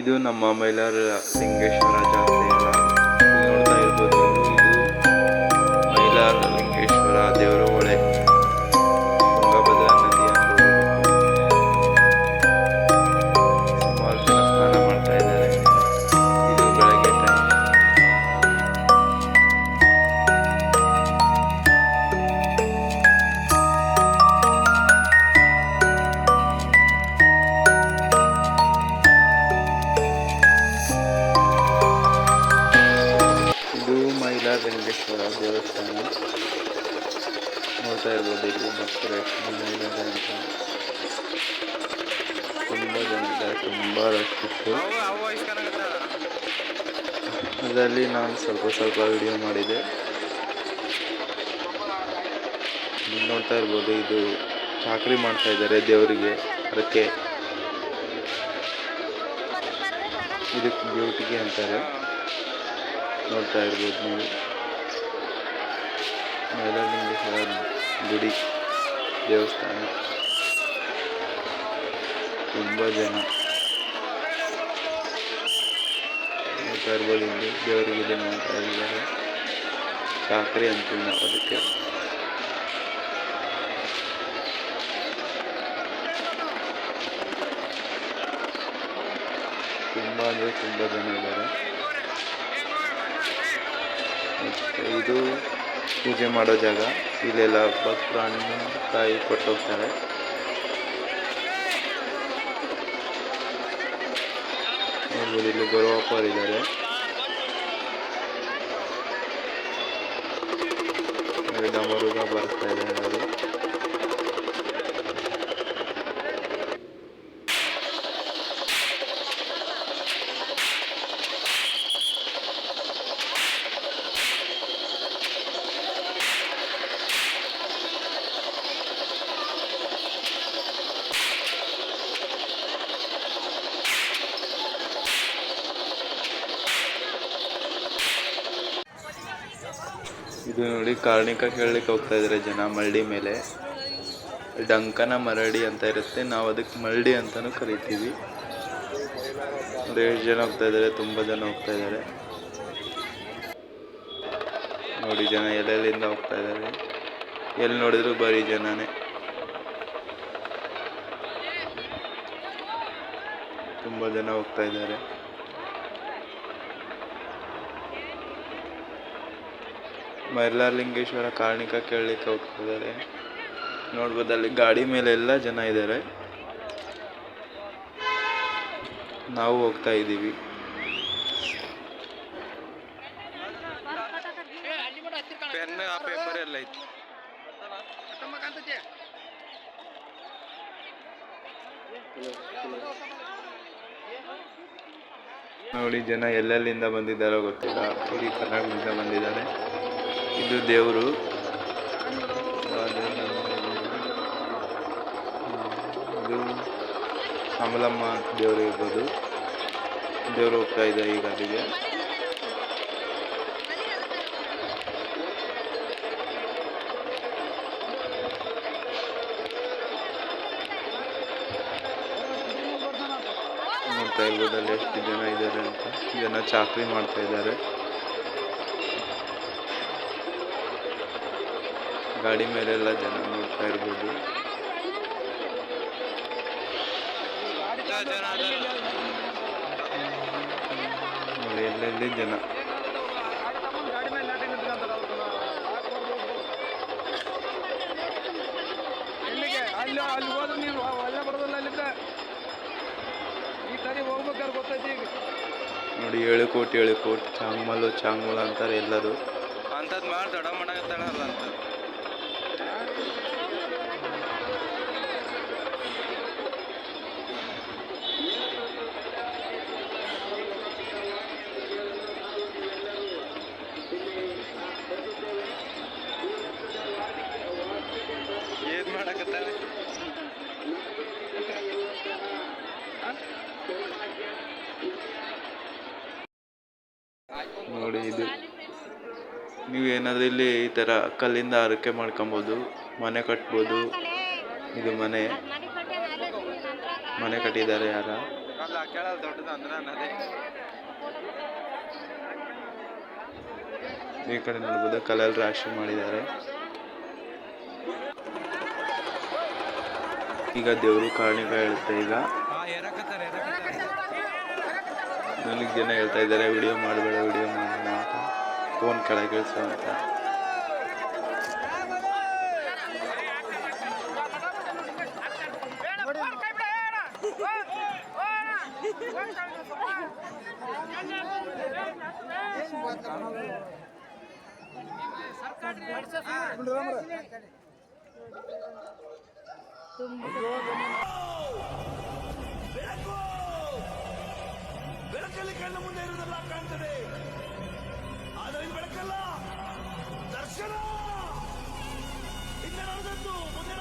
ಇದು ನಮ್ಮ ಮೈಲಾರ ಲಿಂಗೇಶ್ವರ ಜಾತ್ರೆ. ಲಿಂಗೇಶ್ವರ ದೇವಸ್ಥಾನ ನೋಡ್ತಾ ಇರ್ಬೋದು ಇಲ್ಲಿ ಭಕ್ತರು ಎಷ್ಟು ಜನ ಇದ್ದಾರೆ ಅಂತ ತುಂಬ ಜನ ಇದ್ದಾರೆ ತುಂಬ ರಶ್ ಇತ್ತು ಅದರಲ್ಲಿ ನಾನು ಸ್ವಲ್ಪ ಸ್ವಲ್ಪ ವಿಡಿಯೋ ಮಾಡಿದೆ. ನೋಡ್ತಾ ಇರ್ಬೋದು ಇದು ಚಾಕ್ರಿ ಮಾಡ್ತಾ ಇದ್ದಾರೆ ದೇವರಿಗೆ ಅದಕ್ಕೆ. ಇದಕ್ಕೆ ಬ್ಯೂಟಿಗೆ ಅಂತಾರೆ. ನೋಡ್ತಾ ಇರ್ಬೋದು ನೀವು. ಮೈಲಾರಲಿಂಗೇಶ್ವರ ಗುಡಿ ದೇವಸ್ಥಾನ. ತುಂಬ ಜನ. ನೋಡ್ತಾ ಇರ್ಬೋದು ಇಲ್ಲಿ ದೇವರಿಗೆ ಮಾಡ್ತಾ ಇದ್ದಾರೆ ಸಾಕ್ರಿ ಅಂತೀವಿ ನಾವು ಅದಕ್ಕೆ. ತುಂಬ ಅಂದರೆ ತುಂಬ ಜನ ಇದ್ದಾರೆ. ಇದು ಪೂಜೆ ಮಾಡೋ ಜಾಗ ಇಲ್ಲೆಲ್ಲ ಭಕ್ತರು ಹಣ್ಣು ಕಾಯಿ ಕೊಟ್ಟು ಹೋಗ್ತಾರೆ ನೋಡ್ಬೋದು ಇಲ್ಲಿ ಗೊರವಪ್ಪರು ಇದ್ದಾರೆ ಡಮರುಗ ಬರ್ತಾ ಇದ್ದಾರೆ ಅವರು ಇದು ನೋಡಿ ಕಾರ್ಣಿಕ ಕೇಳಲಿಕ್ಕೆ ಹೋಗ್ತಾ ಇದ್ದಾರೆ ಜನ ಮಳ್ಳಿ ಮೇಲೆ. ಡಂಕನ ಮರಡಿ ಅಂತ ಇರುತ್ತೆ. ನಾವು ಅದಕ್ಕೆ ಮರಡಿ ಅಂತಾನೂ ಕರಿತೀವಿ. ಎಷ್ಟು ಜನ ಹೋಗ್ತಾ ಇದ್ದಾರೆ, ತುಂಬ ಜನ ಹೋಗ್ತಾ ಇದ್ದಾರೆ. ನೋಡಿ ಜನ ಎಲ್ಲೆಲ್ಲಿಂದ ಹೋಗ್ತಾ ಇದ್ದಾರೆ. ಎಲ್ಲಿ ನೋಡಿದ್ರು ಬರೀ ಜನನೇ. ತುಂಬ ಜನ ಹೋಗ್ತಾ ಇದ್ದಾರೆ. ಮೈಲಾರಲಿಂಗೇಶ್ವರ ಕಾರ್ಣಿಕ ಕೇಳಲಿಕ್ಕೆ ಹೋಗ್ತಿದ್ದಾರೆ. ನೋಡ್ಬೋದು ಅಲ್ಲಿ ಗಾಡಿ ಮೇಲೆ ಎಲ್ಲ ಜನ ಇದ್ದಾರೆ. ನಾವು ಹೋಗ್ತಾ ಇದ್ದೀವಿ. ಪೆನ್ ಆ ಪೇಪರ್ ಎಲ್ಲ ಐತಿ. ನೋಡಿ ಜನ ಎಲ್ಲೆಲ್ಲಿಂದ ಬಂದಿದ್ದಾರೋ ಗೊತ್ತಿಲ್ಲ. ಇಡೀ ಕರ್ನಾಟಕದಿಂದ ಬಂದಿದ್ದಾರೆ. ಇದು ದೇವರು. ಇದು ಕಮಲಮ್ಮ ದೇವರು ಇರ್ಬೋದು. ದೇವರು ಹೋಗ್ತಾ ಇದೆ ಈಗ ಅಲ್ಲಿಗೆ ನೋಡ್ತಾ ಎಷ್ಟು ಜನ ಇದ್ದಾರೆ ಅಂತ. ಜನ ಚಾಕ್ರಿ ಮಾಡ್ತಾ ಇದ್ದಾರೆ. ಗಾಡಿ ಮೇಲೆಲ್ಲ ಜನ ನೋಡ್ತಾ ಇರ್ಬೋದು. ನೋಡಿ ಎಲ್ಲೆಲ್ಲಿ ಜನ. ನೋಡಿ ಏಳು ಕೋಟಿ ಏಳು ಕೋಟಿ ಚಾಂಗ್ಮಲ್ಲು ಚಾಂಗ್ಮಲ್ ಅಂತಾರೆ ಎಲ್ಲರೂ. ಅಂತದ್ ಮಾಡಿ ಮಾಡಕತ್ತಾಳಲ್ಲ ಅಂತ ನೋಡಿ ಇದು. ನೀವು ಏನಾದರೂ ಇಲ್ಲಿ ಈ ಥರ ಕಲ್ಲಿಂದ ಹರಕೆ ಮಾಡ್ಕೊಬೋದು. ಮನೆ ಕಟ್ಬೋದು. ಇದು ಮನೆ. ಮನೆ ಕಟ್ಟಿದ್ದಾರೆ ಯಾರ? ಈ ಕಡೆ ನೋಡ್ಬೋದು ಕಲರ್ ರಾಶಿ ಮಾಡಿದ್ದಾರೆ. ಈಗ ದೇವರು ಕಾರಣಿಕ ಹೇಳುತ್ತೆ ಈಗ. ನನಗೆ ಜನ ಹೇಳ್ತಾ ಇದ್ದಾರೆ ವಿಡಿಯೋ ಮಾಡಬೇಡ ವಿಡಿಯೋ ಮಾಡೋಣ ಅಂತ. ಫೋನ್ ಕೆಳಗೆ ಇಳಿಸು ಬೆಳಕಲ್ಲಿ ಕಣ್ಣ ಮುಂದೆ ಇರುವುದೆಲ್ಲ ಕಾಣ್ತದೆ ಆದರೆ ಬೆಳಕಲ್ಲ ದರ್ಶನ ಹಿಂದೆ ನಡೆದದ್ದು ಮುಂದೆ